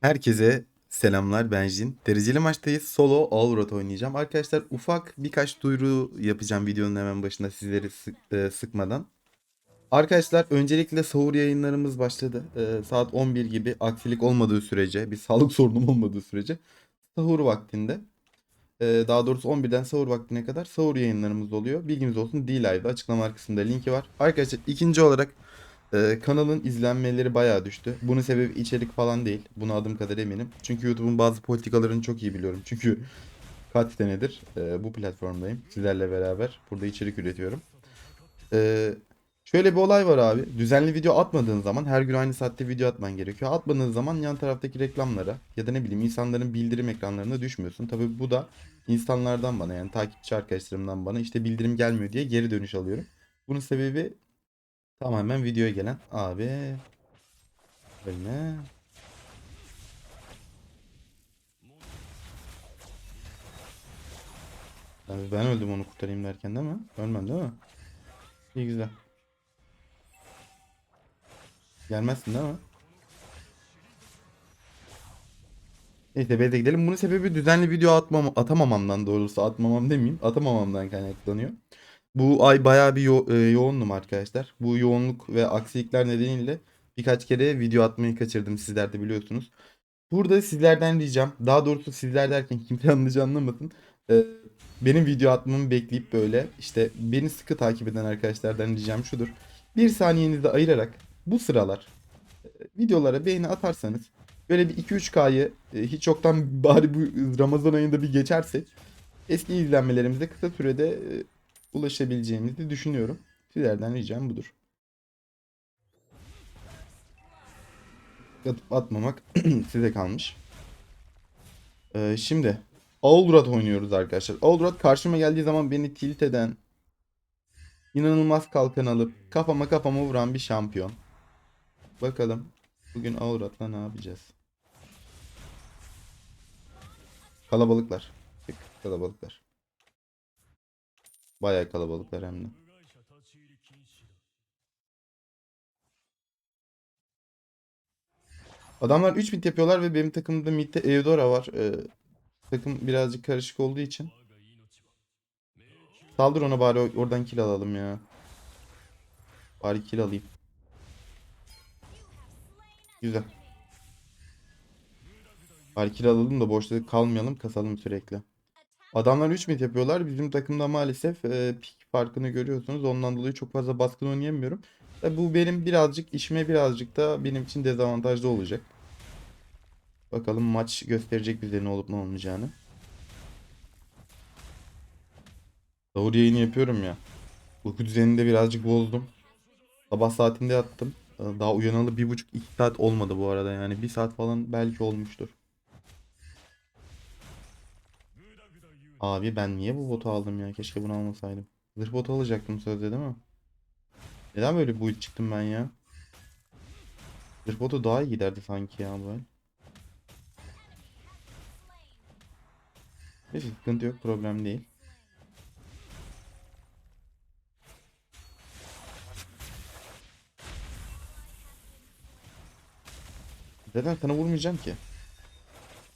Herkese selamlar ben Jin. Dereceli maçtayız. Solo Allroad oynayacağım. Arkadaşlar ufak birkaç duyuru yapacağım videonun hemen başında sizleri sık- e, sıkmadan. Arkadaşlar öncelikle sahur yayınlarımız başladı. E, saat 11 gibi aksilik olmadığı sürece, bir sağlık sorunum olmadığı sürece sahur vaktinde e, daha doğrusu 11'den sahur vaktine kadar sahur yayınlarımız oluyor. Bilginiz olsun D-Live'da açıklama kısmında linki var. Arkadaşlar ikinci olarak ee, kanalın izlenmeleri bayağı düştü. Bunun sebebi içerik falan değil. Buna adım kadar eminim. Çünkü YouTube'un bazı politikalarını çok iyi biliyorum. Çünkü kaç senedir e, bu platformdayım. Sizlerle beraber burada içerik üretiyorum. Ee, şöyle bir olay var abi. Düzenli video atmadığın zaman her gün aynı saatte video atman gerekiyor. Atmadığın zaman yan taraftaki reklamlara ya da ne bileyim insanların bildirim ekranlarına düşmüyorsun. Tabii bu da insanlardan bana yani takipçi arkadaşlarımdan bana işte bildirim gelmiyor diye geri dönüş alıyorum. Bunun sebebi Tamamen videoya gelen abi. Ölme. Abi ben öldüm onu kurtarayım derken değil mi? Ölmem değil mi? İyi güzel. Gelmezsin değil mi? Neyse B'de gidelim. Bunun sebebi düzenli video atmam atamamamdan doğrusu atmamam demeyeyim. Atamamamdan kaynaklanıyor. Bu ay bayağı bir yo- e, yoğundum arkadaşlar. Bu yoğunluk ve aksilikler nedeniyle birkaç kere video atmayı kaçırdım. Sizler de biliyorsunuz. Burada sizlerden ricam, daha doğrusu sizler derken kimse yanlış anlamasın. e, benim video atmamı bekleyip böyle işte beni sıkı takip eden arkadaşlardan ricam şudur. Bir saniyenizi ayırarak bu sıralar e, videolara beğeni atarsanız böyle bir 2-3K'yı e, hiç yoktan bari bu Ramazan ayında bir geçersek eski izlenmelerimize kısa sürede e, ulaşabileceğimizi düşünüyorum. Sizlerden ricam budur. Atıp atmamak size kalmış. Ee, şimdi Aulrad oynuyoruz arkadaşlar. Aulrad karşıma geldiği zaman beni tilt eden, inanılmaz kalkan alıp kafama kafama vuran bir şampiyon. Bakalım bugün Aulrad'la ne yapacağız? Kalabalıklar. Kalabalıklar. Bayağı kalabalıklar hem de. Adamlar 3 bit yapıyorlar ve benim takımda midde Eudora var. Ee, takım birazcık karışık olduğu için. Saldır ona bari oradan kill alalım ya. Bari kill alayım. Güzel. Bari kill alalım da boşta kalmayalım kasalım sürekli. Adamlar 3 mid yapıyorlar. Bizim takımda maalesef e, pik farkını görüyorsunuz. Ondan dolayı çok fazla baskın oynayamıyorum. Tabii bu benim birazcık işime birazcık da benim için dezavantajlı olacak. Bakalım maç gösterecek bize ne olup ne olmayacağını. Sahur yayını yapıyorum ya. Uyku düzenini de birazcık bozdum. Sabah saatinde yattım. Ee, Daha uyanalı bir buçuk iki saat olmadı bu arada yani. Bir saat falan belki olmuştur. Abi ben niye bu botu aldım ya? Keşke bunu almasaydım. Zırh botu alacaktım sözde değil mi? Neden böyle build çıktım ben ya? Zırh botu daha iyi giderdi sanki ya bu el. Neyse sıkıntı yok problem değil. Zaten sana vurmayacağım ki.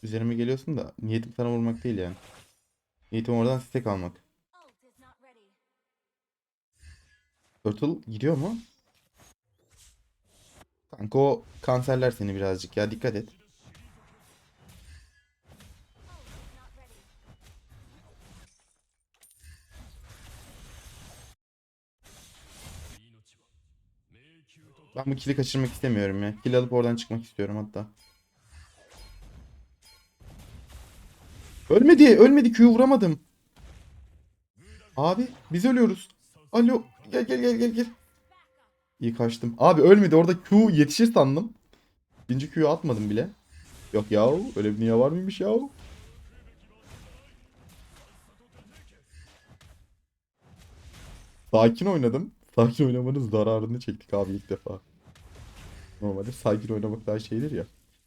Üzerime geliyorsun da niyetim sana vurmak değil yani. Niyetim oradan stack almak. Turtle gidiyor mu? Kanka o kanserler seni birazcık ya dikkat et. Ben bu kill'i kaçırmak istemiyorum ya. Kill alıp oradan çıkmak istiyorum hatta. Ölmedi, ölmedi. Q'yu vuramadım. Abi biz ölüyoruz. Alo, gel gel gel gel gel. İyi kaçtım. Abi ölmedi. Orada Q yetişir sandım. İkinci Q'yu atmadım bile. Yok yahu. Öyle bir niye var mıymış yahu? Sakin oynadım. Sakin oynamanın zararını çektik abi ilk defa. Normalde sakin oynamak daha şeydir ya.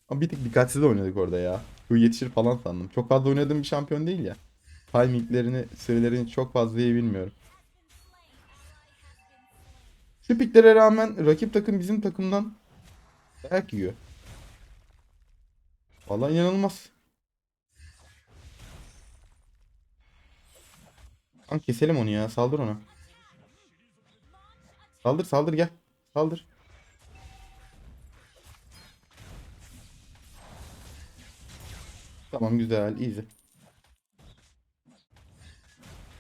Ama bir tık dikkatsiz oynadık orada ya. Q yetişir falan sandım. Çok fazla oynadığım bir şampiyon değil ya. Timinglerini, sürelerini çok fazla iyi bilmiyorum. Şu piklere rağmen rakip takım bizim takımdan dayak yiyor. Vallahi inanılmaz. Lan keselim onu ya. Saldır ona. Saldır saldır gel. Saldır. Tamam güzel. Easy.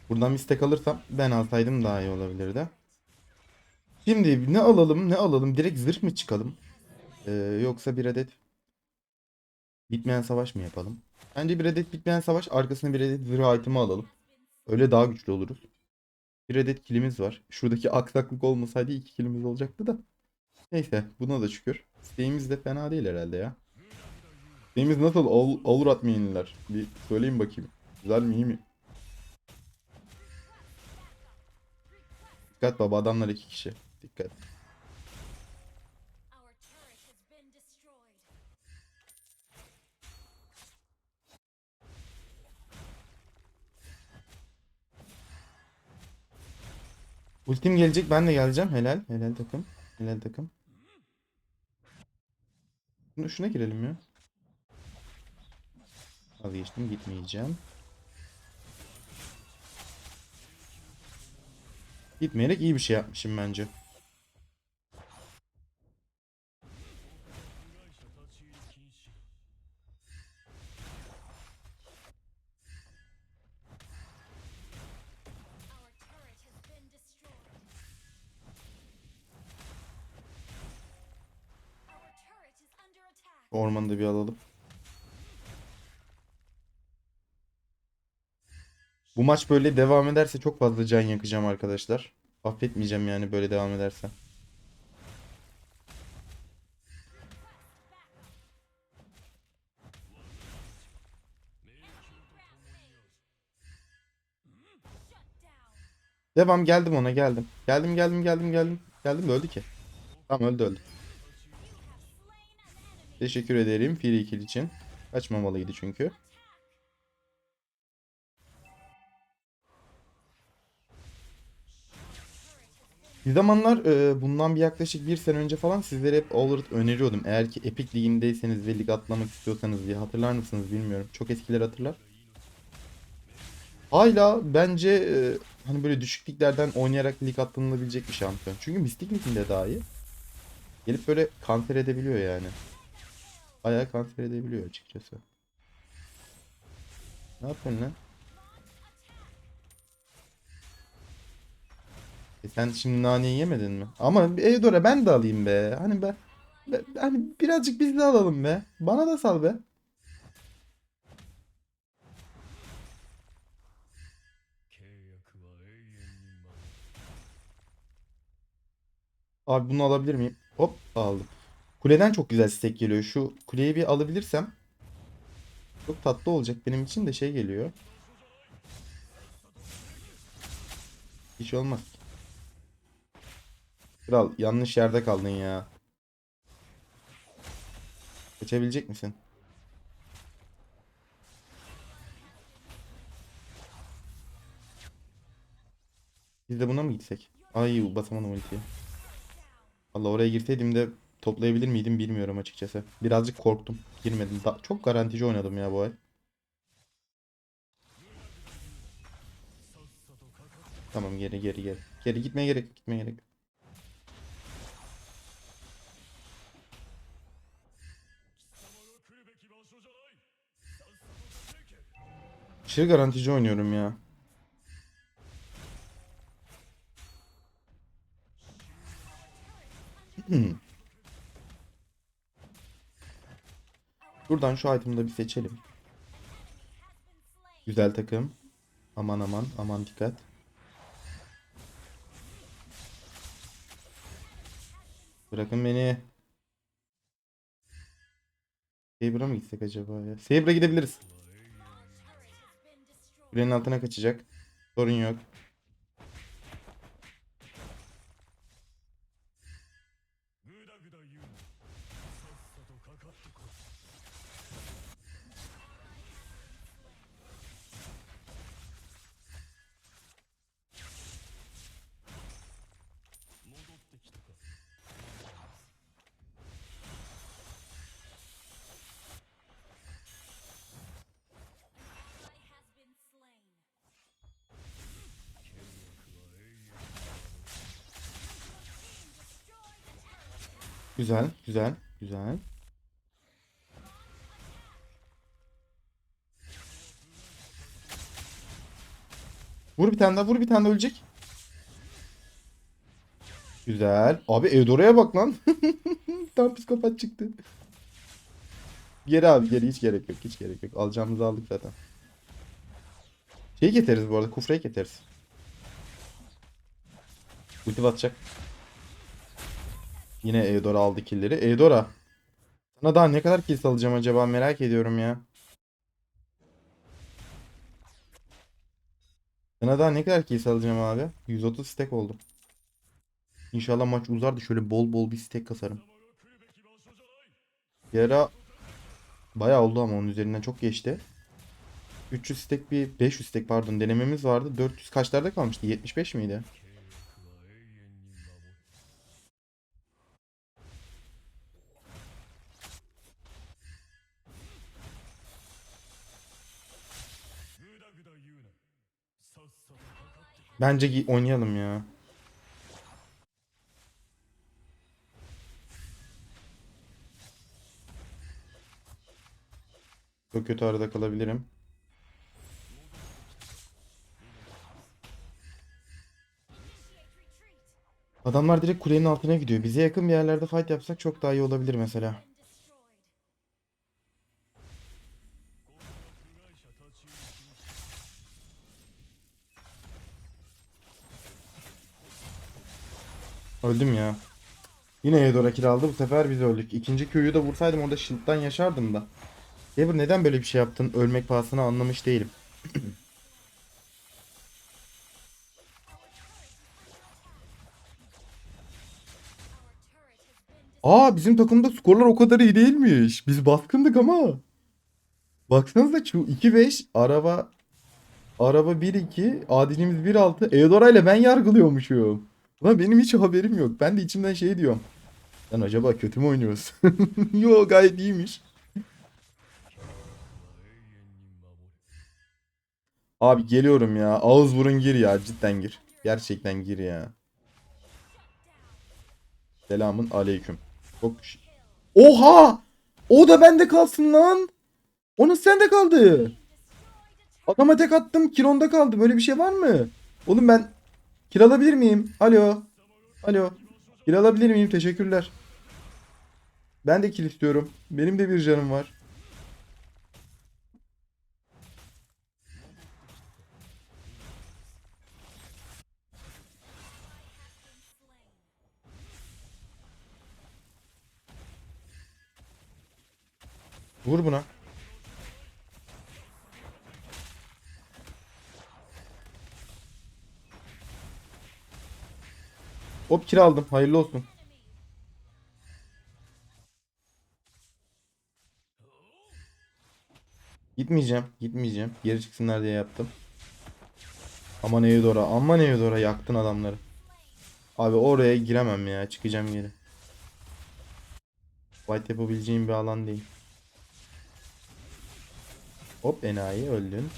Buradan bir stack alırsam ben alsaydım daha iyi olabilirdi. Şimdi ne alalım ne alalım? Direkt zırh mı çıkalım? Ee, yoksa bir adet bitmeyen savaş mı yapalım? Bence bir adet bitmeyen savaş arkasına bir adet zırh itemi alalım. Öyle daha güçlü oluruz. Bir adet kilimiz var. Şuradaki aksaklık olmasaydı iki kilimiz olacaktı da. Neyse buna da şükür. Steğimiz de fena değil herhalde ya. Steğimiz nasıl ol, olur atmayınlar? Bir söyleyin bakayım. Güzel mi iyi mi? Dikkat baba adamlar iki kişi. Dikkat. Ultim gelecek ben de geleceğim. Helal. Helal takım. Helal takım. Şuna girelim ya. Vazgeçtim gitmeyeceğim. Gitmeyerek iyi bir şey yapmışım bence. Bu maç böyle devam ederse çok fazla can yakacağım arkadaşlar. Affetmeyeceğim yani böyle devam ederse. Devam geldim ona geldim. Geldim geldim geldim geldim. Geldim öldü ki. Tamam öldü öldü. Teşekkür ederim free kill için. Kaçmamalıydı çünkü. Bir zamanlar e, bundan bir yaklaşık bir sene önce falan sizlere hep Overwatch öneriyordum. Eğer ki Epic Ligi'ndeyseniz ve lig atlamak istiyorsanız diye hatırlar mısınız bilmiyorum. Çok eskiler hatırlar. Hala bence e, hani böyle düşük liglerden oynayarak lig atlanılabilecek bir şampiyon. Çünkü Mystic Lig'inde daha iyi. Gelip böyle kanser edebiliyor yani. Bayağı kanser edebiliyor açıkçası. Ne yapıyorsun lan? E sen şimdi naneyi yemedin mi? Ama Eudora ben de alayım be. Hani be, be- hani birazcık biz de alalım be. Bana da sal be. Abi bunu alabilir miyim? Hop aldım. Kuleden çok güzel stack geliyor. Şu kuleyi bir alabilirsem çok tatlı olacak. Benim için de şey geliyor. Hiç olmaz. Kral yanlış yerde kaldın ya. Geçebilecek misin? Biz de buna mı gitsek? Ay basamadım ultiye. Valla oraya girseydim de toplayabilir miydim bilmiyorum açıkçası. Birazcık korktum. Girmedim. Da çok garantici oynadım ya bu ay. Tamam geri geri geri. Geri gitmeye gerek gitmeye gerek. Aşırı garantici oynuyorum ya. Hmm. Buradan şu item'ı da bir seçelim. Güzel takım. Aman aman aman dikkat. Bırakın beni. Saber'a mı gitsek acaba ya? Saber'a gidebiliriz. Kulenin altına kaçacak. Sorun yok. Güzel, güzel, güzel. Vur bir tane daha, vur bir tane daha ölecek. Güzel. Abi Eudora'ya bak lan. Tam psikopat çıktı. Geri abi geri hiç gerek yok hiç gerek yok. Alacağımızı aldık zaten. Şeyi getiririz bu arada kufreyi getiririz. Ulti atacak. Yine Eudora aldı killleri. Eudora. Sana daha ne kadar kill salacağım acaba merak ediyorum ya. Sana daha ne kadar kill salacağım abi? 130 stack oldum. İnşallah maç uzar da şöyle bol bol bir stack kasarım. Yara bayağı oldu ama onun üzerinden çok geçti. 300 stack bir 500 stack pardon denememiz vardı. 400 kaçlarda kalmıştı? 75 miydi? Bence oynayalım ya. Çok kötü arada kalabilirim. Adamlar direkt kulenin altına gidiyor. Bize yakın bir yerlerde fight yapsak çok daha iyi olabilir mesela. Öldüm ya. Yine Eudora kill aldı. Bu sefer biz öldük. İkinci Q'yu da vursaydım orada shield'dan yaşardım da. Ever neden böyle bir şey yaptın? Ölmek pahasına anlamış değilim. Aa bizim takımda skorlar o kadar iyi değilmiş. Biz baskındık ama. Baksanıza şu 2-5 araba araba 1-2 adilimiz 1-6 Eudora ile ben yargılıyormuşum. Ulan benim hiç haberim yok. Ben de içimden şey diyorum. Lan acaba kötü mü oynuyoruz? Yo gayet iyiymiş. Abi geliyorum ya. Ağız burun gir ya. Cidden gir. Gerçekten gir ya. Selamun aleyküm. Çok Oha! O da bende kalsın lan. O nasıl sende kaldı? Adama tek attım. Kironda kaldı. Böyle bir şey var mı? Oğlum ben kiralabilir miyim? Alo. Alo. Kiralabilir miyim? Teşekkürler. Ben de kil istiyorum. Benim de bir canım var. Vur buna. Hop kira aldım. Hayırlı olsun. Gitmeyeceğim. Gitmeyeceğim. Geri çıksınlar diye yaptım. Aman Eudora. Aman Eudora. Yaktın adamları. Abi oraya giremem ya. Çıkacağım geri. Fight yapabileceğim bir alan değil. Hop enayi öldün.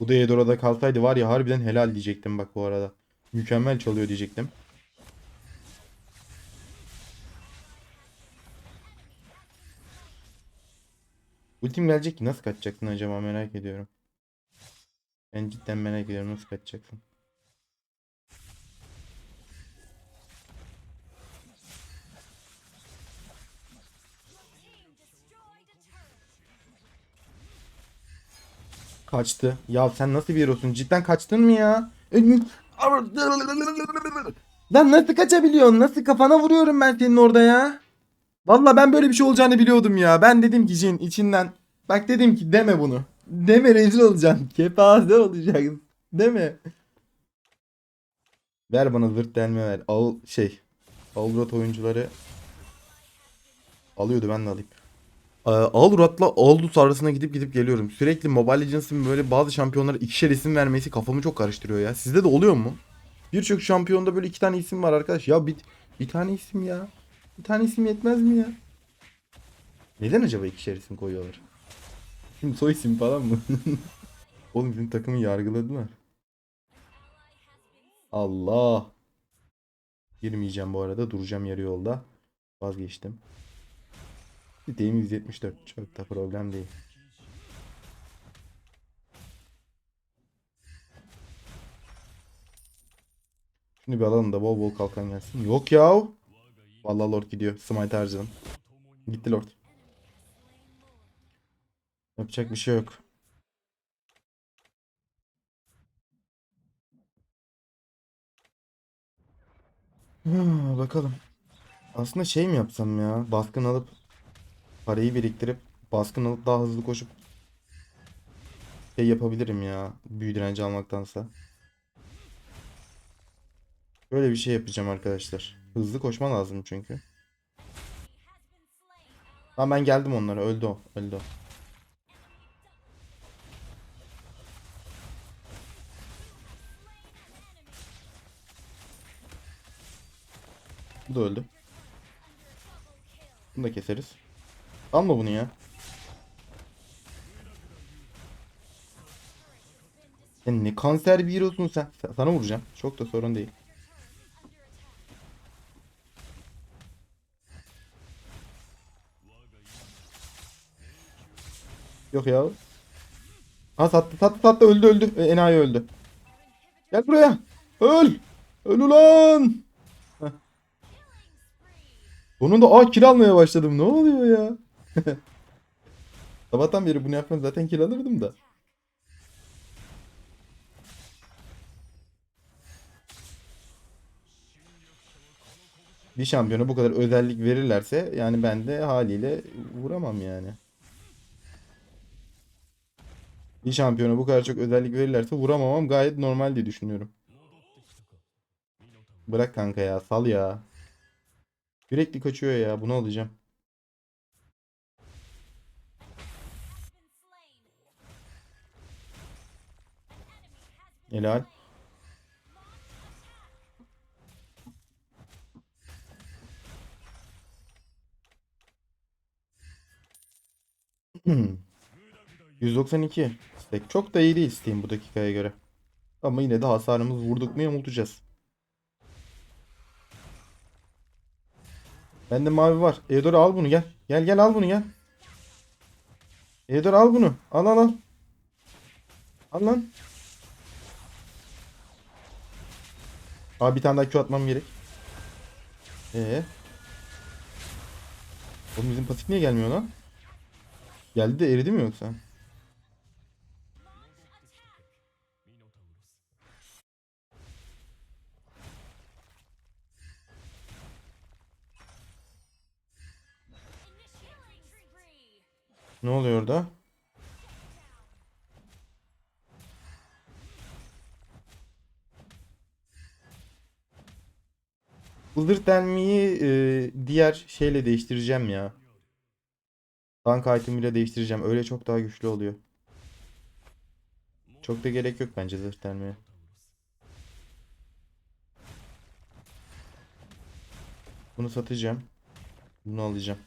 Bu da Eudora'da kalsaydı var ya harbiden helal diyecektim bak bu arada. Mükemmel çalıyor diyecektim. Ultim gelecek ki nasıl kaçacaksın acaba merak ediyorum. Ben cidden merak ediyorum nasıl kaçacaksın. Kaçtı. Ya sen nasıl bir hero'sun? Cidden kaçtın mı ya? Lan nasıl kaçabiliyorsun? Nasıl kafana vuruyorum ben senin orada ya? Valla ben böyle bir şey olacağını biliyordum ya. Ben dedim ki Jin içinden. Bak dedim ki deme bunu. Deme rezil olacaksın. Kepaze olacaksın. Deme. Ver bana zırt delme ver. Al şey. Alrot oyuncuları alıyordu ben de alayım. Ee, Alrat'la Aldous arasına gidip gidip geliyorum. Sürekli Mobile Legends'ın böyle bazı şampiyonlara ikişer isim vermesi kafamı çok karıştırıyor ya. Sizde de oluyor mu? Birçok şampiyonda böyle iki tane isim var arkadaş. Ya bir, bir tane isim ya. Bir tane isim yetmez mi ya? Neden acaba ikişer isim koyuyorlar? Şimdi soy isim falan mı? Oğlum bizim takımı yargıladılar. Allah. Girmeyeceğim bu arada. Duracağım yarı yolda. Vazgeçtim. Siteyim 174. Çok da problem değil. Şimdi bir alalım da bol bol kalkan gelsin. Yok ya. Vallahi Lord gidiyor. Smite harcadım. Gitti Lord. Yapacak bir şey yok. Ha, bakalım. Aslında şey mi yapsam ya? Baskın alıp parayı biriktirip baskın alıp daha hızlı koşup şey yapabilirim ya. Büyü direnci almaktansa. Böyle bir şey yapacağım arkadaşlar. Hızlı koşma lazım çünkü. Tamam ben geldim onlara. Öldü o. Öldü o. Bu da öldü. Bunu da keseriz. Alma bunu ya. Sen ne kanser bir hero'sun sen. Sa- Sana vuracağım. Çok da sorun değil. Yok ya. Ha sattı sattı sattı öldü öldü. E, enayi öldü. Gel buraya. Öl. Öl ulan. Heh. Sonunda aa kill almaya başladım. Ne oluyor ya? Sabahtan beri bunu yapmam zaten kill alırdım da. Bir şampiyona bu kadar özellik verirlerse yani ben de haliyle vuramam yani. Bir şampiyona bu kadar çok özellik verirlerse vuramamam gayet normal diye düşünüyorum. Bırak kanka ya sal ya. Sürekli kaçıyor ya bunu alacağım. Helal. Hmm. 192. Stack çok da iyi değil Steam bu dakikaya göre. Ama yine de hasarımız vurduk mu yamultacağız. Bende mavi var. Eudora al bunu gel. Gel gel al bunu gel. Eudora al bunu. Al al al. Al lan. Abi bir tane daha Q atmam gerek. Ee. Oğlum bizim pasif niye gelmiyor lan? Geldi de eridi mi yoksa? Ne oluyor orada? Bu zırh delmeyi e, diğer şeyle değiştireceğim ya. Tank item ile değiştireceğim. Öyle çok daha güçlü oluyor. Çok da gerek yok bence zırh delmeye. Bunu satacağım. Bunu alacağım.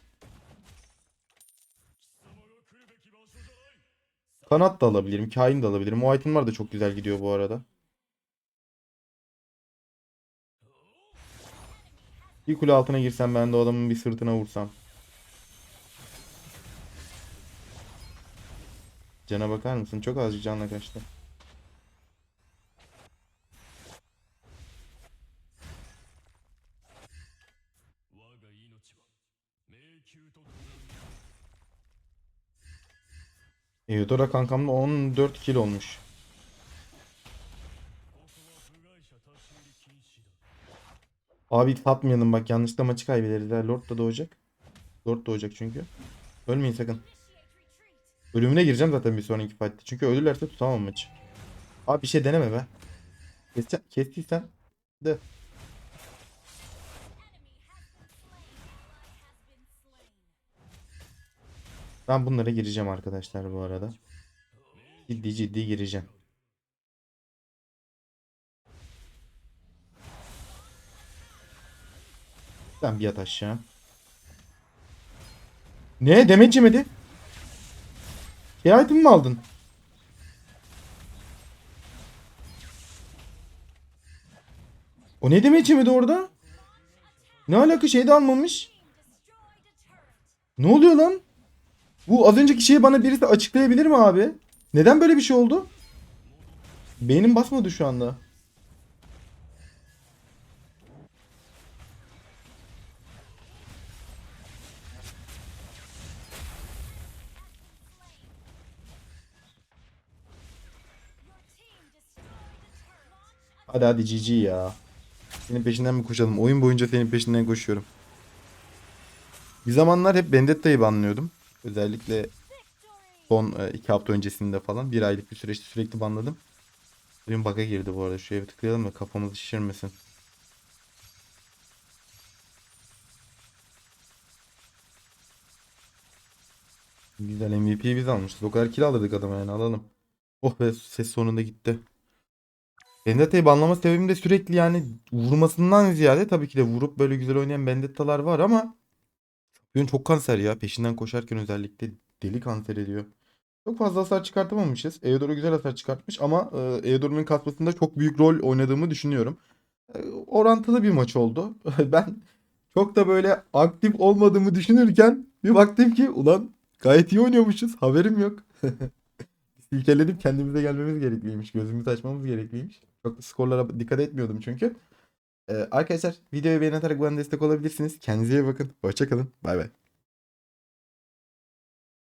Kanat da alabilirim. Kain de alabilirim. O itemlar da çok güzel gidiyor bu arada. Bir kule altına girsem ben de adamın bir sırtına vursam. Cana bakar mısın? Çok azıcık canla kaçtı. Eudora kankamla 14 kill olmuş. Abi satmayalım bak yanlışlıkla maçı kaybederiz. Lord da doğacak. Lord doğacak çünkü. Ölmeyin sakın. Ölümüne gireceğim zaten bir sonraki fight'te. Çünkü ölürlerse tutamam maçı. Abi bir şey deneme be. Kes, kestiysen de. Ben bunlara gireceğim arkadaşlar bu arada. Ciddi ciddi gireceğim. Sen bir yat aşağı. Ne? Demet yemedi. Şey item mi aldın? O ne demek yemedi orada? Ne alaka şey de almamış. Ne oluyor lan? Bu az önceki şeyi bana birisi açıklayabilir mi abi? Neden böyle bir şey oldu? Beynim basmadı şu anda. Hadi hadi GG ya. Senin peşinden mi koşalım? Oyun boyunca senin peşinden koşuyorum. Bir zamanlar hep Bendetta'yı banlıyordum. Özellikle son e, iki hafta öncesinde falan. Bir aylık bir süreçte sürekli banladım. Oyun bug'a girdi bu arada. Şuraya bir tıklayalım da kafamız şişirmesin. Güzel MVP'yi biz almışız. O kadar kill alırdık adama yani alalım. Oh be ses sonunda gitti. Bendetta'yı banlama sebebim de sürekli yani vurmasından ziyade tabii ki de vurup böyle güzel oynayan Bendetta'lar var ama oyun çok kanser ya. Peşinden koşarken özellikle deli kanser ediyor. Çok fazla hasar çıkartamamışız. Eudor'u güzel hasar çıkartmış ama e, Eudor'un kasmasında çok büyük rol oynadığımı düşünüyorum. E, orantılı bir maç oldu. ben çok da böyle aktif olmadığımı düşünürken bir baktım ki ulan gayet iyi oynuyormuşuz. Haberim yok. Silkelenip kendimize gelmemiz gerekliymiş. Gözümüzü açmamız gerekliymiş. Çok da skorlara dikkat etmiyordum çünkü. Ee, arkadaşlar videoyu beğenerek bana destek olabilirsiniz. Kendinize iyi bakın. Hoşçakalın. Bay bay.